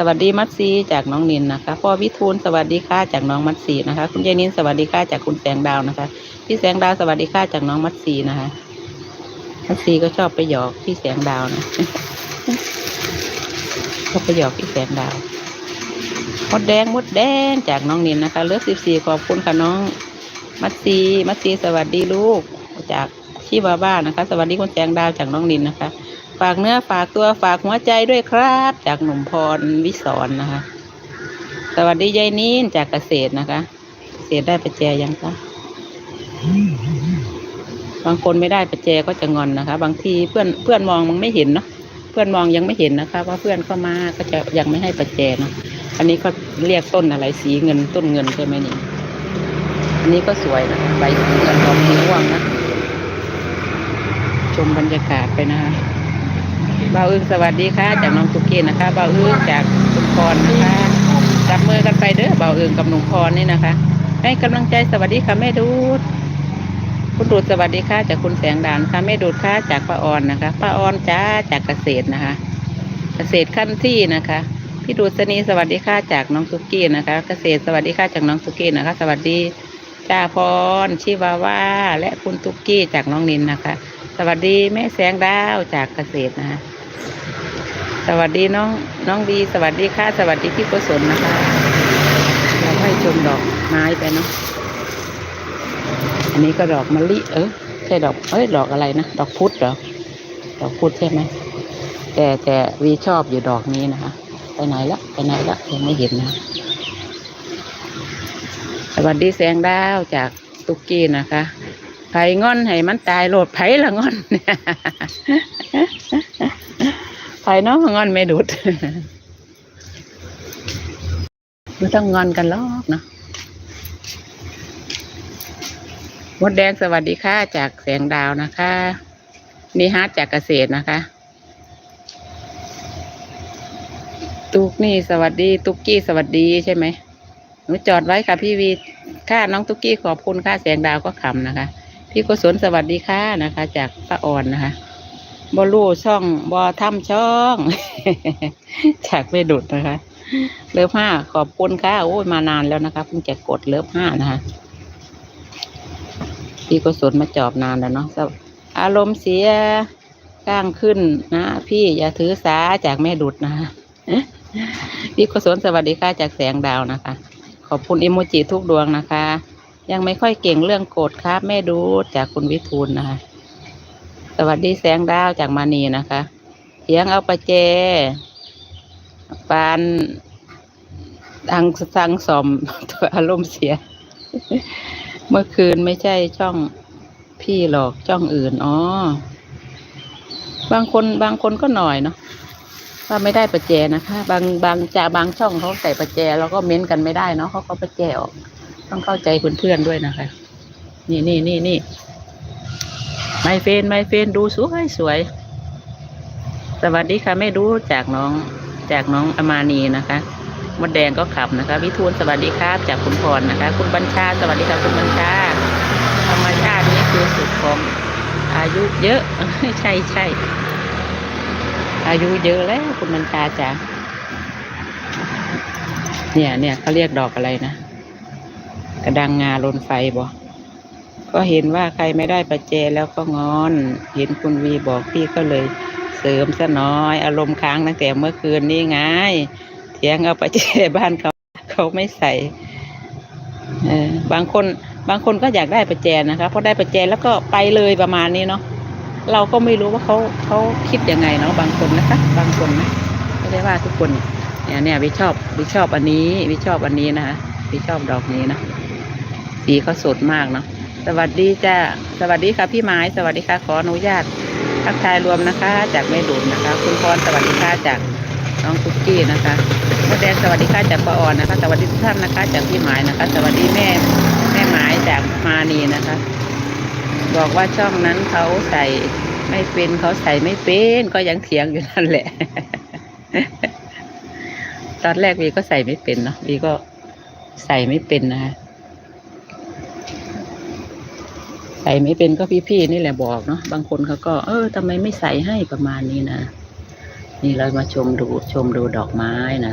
สวัสดีมัดซีจากน้องนินนะคะพ่อวิทูลสวัสดีค่ะจากน้องมัดซีนะคะ คุณยายนินสวัสดีค่ะจากคุณแสงดาวนะคะ พี่แสงดาวสวัสดีค่ะจากน้องมัดซีนะคะ มัดซีก็ชอบไปหยอกพี่แสงดาวนะชอบไปหยอกพี่แสงดาวมดแดงมดแดงจากน้องนินนะคะ เลือกสิบสี่ขอบคุณค่ะน้อง มัดซีมัดซีสวัสดีลูกจากชิบาบ้านะคะ สวัสดีคุณแสงดาวจากน้องนินนะคะ ฝากเนื้อฝากตัวฝากหัวใจด้วยครับ จากหนุ่มพรวิศรนะคะ สวัสดียายนินจากเกษตรนะคะ เกษตรได้ประแจยังคะบางคนไม่ได้ประแจก็จะงอนนะคะ บางทีเพื่อนเพื่อนมองมันไม่เห็นเนาะเพื่อนมองยังไม่เห็นนะคะว่าเพื่อนเข้ามาก็จะยังไม่ให้ประแจเนาะอันนี้ก็เรียกต้นอะไรสีเงินต้นเงินใช่ไหมนี่อันนี้ก็สวยนะคะใบสีเงินดอกสีม่วงนะชมบรรยากาศไปนะคะ บ่าวอึ้งสวัสดีค่ะ จากน้องตุกกี้นะคะบ่าวอึ้งจากชุมพรนะคะจับมือกันไปเด้อบ่าวอึ้งกับหนุ่มพรนี่นะคะ ให้กำลังใจสวัสดีค่ะแม่ดูด คุณดูดสวัสดีค่ะ จากคุณแสงดานค่ะแม่ดูดค่ะจากป้าออนนะคะป้าออนจ้าจากเกษตรนะคะ เกษตรขั้นที่นะคะพี่ดูสนีสวัสดีค่ะจากน้องตุกกี้นะคะ เกษตรสวัสดีค่ะจากน้องตุกกี้นะคะ สวัสดีจ้าพรชิวาว่าและคุณตุกกี้จากน้องนินนะคะ สวัสดีแม่แสงดาวจากเกษตรนะคะ สวัสดีน้องน้องบีสวัสดีค่ะ สวัสดีพี่กุศลนะคะ เราให้ชมดอกไม้ไปเนาะอันนี้ก็ดอกมะลิเออใช่ดอกเอ้ยดอกอะไรนะดอกพุธเหรอดอกพุธใช่ไหมแต่แต่วีชอบอยู่ดอกนี้นะคะไปไหนละไปไหนละยังไม่เห็นนะสวัสดีแสงดาวจากตุกกี้นะคะไผ่งอนให้มันตายโหลดไผ่ละงอน ไผ่น้องงอนไม่ดุดไม่ต้องงอนกันหรอกเนาะมดแดงสวัสดีค่ะ จากแสงดาวนะคะนี่ฮาร์ดจากเกษตรนะคะ ตุกนี่สวัสดี ตุกกี้สวัสดีใช่ไหมหนูจอดไว้ค่ะพี่วีค่ะน้องตุกกี้ขอบคุณค่ะแสงดาวก็ขำนะคะ พี่กุศลสวัสดีค่ะนะคะ จากป้าอ่อนนะคะ บอลูช่องบอถ้ำช่องจากไม่ดุดนะคะ เลิฟห้าขอบคุณค่ะโอ้ยมานานแล้วนะคะเพิ่งจะกดเลิฟห้านะคะพี่กุศลมาจอบนานแล้วเนาะอารมณ์เสียก้างขึ้นนะพี่อย่าถือสาจากแม่ดุดนะคะพี่กุศลสวัสดีค่ะจากแสงดาวนะคะ ขอบคุณอิโมจิทุกดวงนะคะ ยังไม่ค่อยเก่งเรื่องโกดครับแม่ดูดจากคุณวิทูลนะคะ สวัสดีแสงดาวจากมานีนะคะเถียงเอาประแจปานดังสังสมตัวอารมณ์เสีย เมื่อคืนไม่ใช่ช่องพี่หรอกช่องอื่นอ๋อบางคนบางคนก็หน่อยเนาะว่าไม่ได้ประแจนะคะ บางบางจะบางช่องเขาใส่ประแจแล้วก็เม้นกันไม่ได้เนาะเขาก็ประแจออก ต้องเข้าใจเพื่อนๆด้วยนะคะ นี่นี่นี่นี่ ไมเฟนไมเฟนดูสวยสวย สวัสดีค่ะแม่ดูจากน้องจากน้องอมานีนะคะมดแดงก็ขับนะคะวิทูลสวัสดีครับ จากคุณพรนะคะ คุณบัญชาสวัสดีค่ะคุณบัญชาธรรมชาตินี้คือสุดของอายุเยอะ ใช่ใช่อายุเยอะแล้วคุณบัญชาจ้ะเนี่ยเนี่ยเขาเรียกดอกอะไรนะ กระดังงาลนไฟบ่ ก็เห็นว่าใครไม่ได้ประแจแล้วก็งอน เห็นคุณวีบอกพี่ก็เลยเสริมซะน้อย อารมณ์ค้างตั้งแต่เมื่อคืนนี้ไงเถียงเอาไปเจบ้านเขาเขาไม่ใส่เออบางคนบางคนก็อยากได้ประแจนะคะพอได้ประแจแล้วก็ไปเลยประมาณนี้เนาะเราก็ไม่รู้ว่าเขาเขาคิดยังไงเนาะบางคนนะคะ บางคนนะไม่ได้ว่าทุกคนเนี่ยเนี่ยวิชอบวิชอบอันนี้วิชอบอันนี้นะคะวิชอบดอกนี้นะสีเขาสดมากเนาะ สวัสดีจ้าสวัสดีค่ะพี่ไม้สวัสดีค่ะ ขออนุญาตทักทายรวมนะคะ จากแม่ดุลนะคะ คุณพรสวัสดีค่ะจากน้องคุกกี้นะคะมดแดงสวัสดีค่ะจากปอ่อนนะคะ สวัสดีทุกท่านนะคะ จากพี่หมายนะคะ สวัสดีแม่แม่หมายจากมานีนะคะ บอกว่าช่องนั้นเขาใส่ไม่เป็นเขาใส่ไม่เป็นก็ยังเถียงอยู่นั่นแหละ ตอนแรกวีก็ใส่ไม่เป็นเนาะวีก็ใส่ไม่เป็นนะคะ ใส่ไม่เป็นก็พี่ๆนี่แหละบอกเนาะบางคนเขาก็ เออทำไมไม่ใส่ให้ประมาณนี้นะนี่เรามาชมดูชมดูดอกไม้นะ